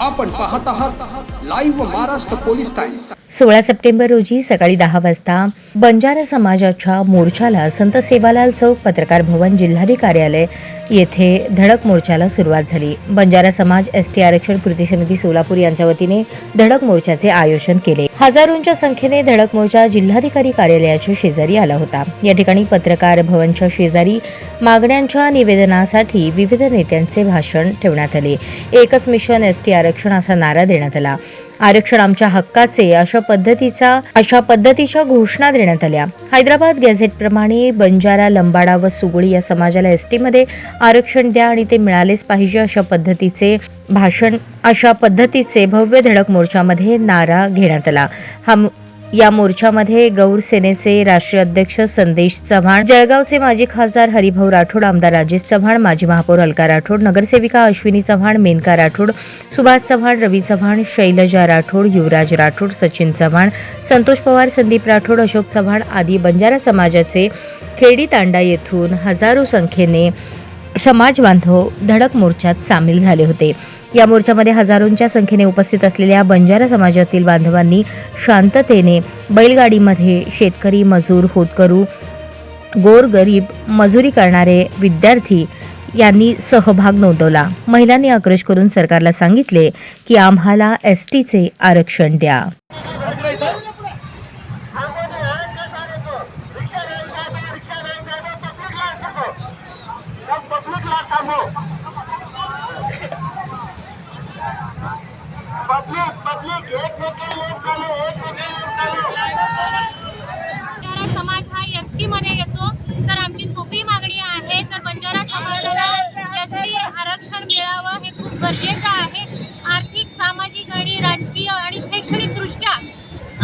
आपण पाहत आहात लाईव्ह महाराष्ट्र पोलीस टाइम्स सोळा सप्टेंबर रोजी सकाळी दहा वाजता बंजारा समाजाच्या मोर्चाला संत सेवालाल चौक पत्रकार भवन जिल्हाधिकारी कार्यालय येथे धडक मोर्चाला सुरुवात झाली. बंजारा समाज एस टी आरक्षण कृती समिती सोलापूर यांच्या वतीने धडक मोर्चाचे आयोजन केले. हजारोंच्या संख्येने धडक मोर्चा जिल्हाधिकारी कार्यालयाच्या शेजारी आला होता. या ठिकाणी पत्रकार भवनच्या शेजारी मागण्यांच्या निवेदनासाठी विविध नेत्यांचे भाषण ठेवण्यात आले. एकच मिशन एस टी आर आरक्षण असा नारा देण्यात आला. आरक्षण आमच्या हक्काचे अशा पद्धतीचा अशा पद्धतीच्या घोषणा देण्यात आल्या. हैदराबाद गॅझेट प्रमाणे बंजारा लंबाडा व सुगळी या समाजाला एसटी मध्ये आरक्षण द्या आणि ते मिळालेच पाहिजे अशा पद्धतीचे भाषण अशा पद्धतीचे भव्य धडक मोर्चामध्ये नारा घेण्यात आला. हा या मोर्चामध्ये गौर सेनेचे राष्ट्रीय अध्यक्ष संदेश चव्हाण जळगावचे माजी खासदार हरिभाऊ राठोड आमदार राजेश चव्हाण माजी महापौर अलका राठोड नगरसेविका अश्विनी चव्हाण मेनका राठोड सुभाष चव्हाण रवी चव्हाण शैलजा राठोड युवराज राठोड सचिन चव्हाण संतोष पवार संदीप राठोड अशोक चव्हाण आदी बंजारा समाजाचे खेडी तांडा येथून हजारो संख्येने समाज बांधव धडक मोर्चात सामील झाले होते. या मोर्चामध्ये हजारोंच्या संख्येने उपस्थित असलेल्या बंजारा समाजातील बांधवांनी शांततेने बैलगाडीमध्ये शेतकरी मजूर होतकरू गोरगरीब मजुरी करणारे विद्यार्थी यांनी सहभाग नोंदवला. महिलांनी आक्रोश करून सरकारला सांगितले की आम्हाला एस टीचे आरक्षण द्या पब्लिक पब्लिक एक मिनिट एक चालू एक मिनिट चालू बंजारा समाज हा एस टी मध्ये येतो तर आमची सोपी मागणी आहे तर बंजारा समाजाला एस टी आरक्षण मिळावं हे खूप गरजेचं आहे आर्थिक सामाजिक आणि राजकीय आणि शैक्षणिक दृष्ट्या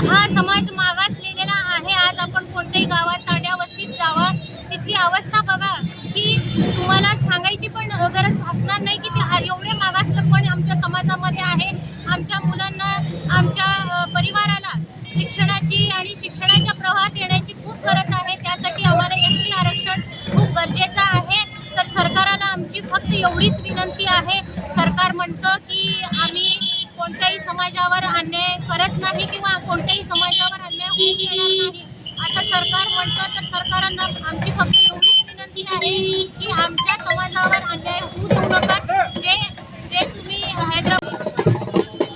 हा समाज मागासलेला आहे आज आपण कोणत्याही गावात तांड्या वस्तीत जावा तिथली अवस्था बघा की तुम्हाला सांगायची पण गरज भासणार नाही की ते एवढे मागासलेपण आमच्या समाजामध्ये आहे आमच्या मुलांना आमच्या परिवाराला शिक्षणाची आणि शिक्षणाच्या प्रवाहात येण्याची खूप गरज आहे. त्यासाठी आम्हाला एस टी आरक्षण खूप गरजेचं आहे. तर सरकाराला आमची फक्त एवढीच विनंती आहे. सरकार म्हणतं की आम्ही कोणत्याही समाजावर अन्याय करत नाही किंवा कोणत्याही समाजावर अन्याय होऊ देणार नाही. असं सरकार म्हणतं तर सरकारांना आमची फक्त एवढीच विनंती आहे की आमच्या समाजावर अन्याय होऊ देऊ नका. जे जे तुम्ही हैदराबाद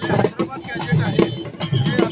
हैदराबाद गॅजेट